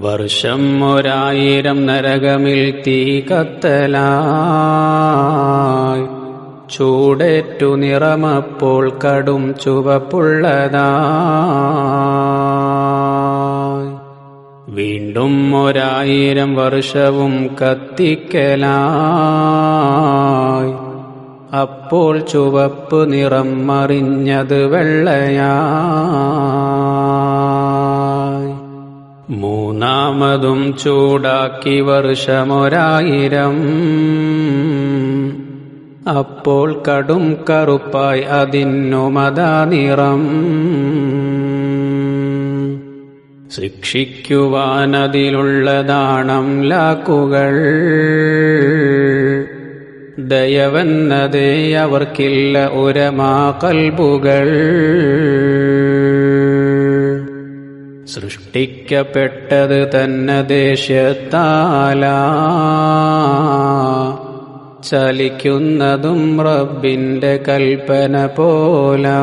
വർഷം ഒരായിരം നരകമിൽ തീ കത്തലായി. ചൂടേറ്റു നിറമപ്പോൾ കടും ചുവപ്പുള്ളതായി. വീണ്ടും ഒരായിരം വർഷവും കത്തിക്കലായി. അപ്പോൾ ചുവപ്പ് നിറം മറിഞ്ഞത് വെള്ളയായി. മൂന്നാമതും ചൂടാക്കി വർഷമൊരായിരം. അപ്പോൾ കടും കറുപ്പായി അതിന്നുമതാ നിറം. ശിക്ഷിക്കുവാനതിലുള്ളതാണം ലാക്കുകൾ. ദയവെന്നതേ അവർക്കില്ല ഉരമാ കൽബുകൾ. സൃഷ്ടിക്കപ്പെട്ടത് തന്നെ ദേഷ്യത്താലാ ചലിക്കുന്നതും റബ്ബിന്റെ കൽപ്പന പോലാ.